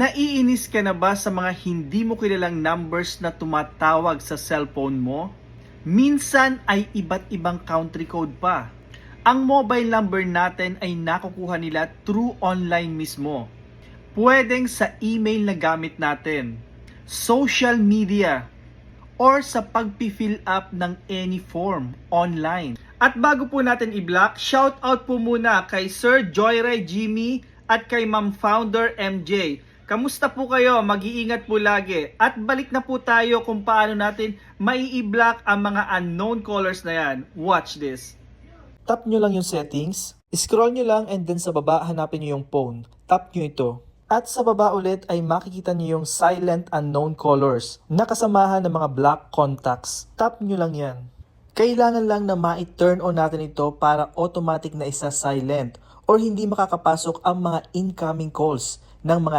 Naiinis ka na ba sa mga hindi mo kilalang numbers na tumatawag sa cellphone mo? Minsan ay iba't ibang country code pa. Ang mobile number natin ay nakukuha nila through online mismo. Pwedeng sa email na gamit natin, social media, or sa pagpi-fill up ng any form online. At bago po natin i-block, shout out po muna kay Sir Joyride Jimmy at kay Ma'am Founder MJ. Kamusta po kayo? Mag-iingat po lagi. At balik na po tayo kung paano natin mai-block ang mga unknown callers na yan. Watch this. Tap nyo lang yung settings, scroll nyo lang and then sa baba hanapin nyo yung phone. Tap nyo ito. At sa baba ulit ay makikita nyo yung silent unknown callers na kasamahan ng mga black contacts. Tap nyo lang yan. Kailangan lang na ma-turn on natin ito para automatic na isa silent or hindi makakapasok ang mga incoming calls ng mga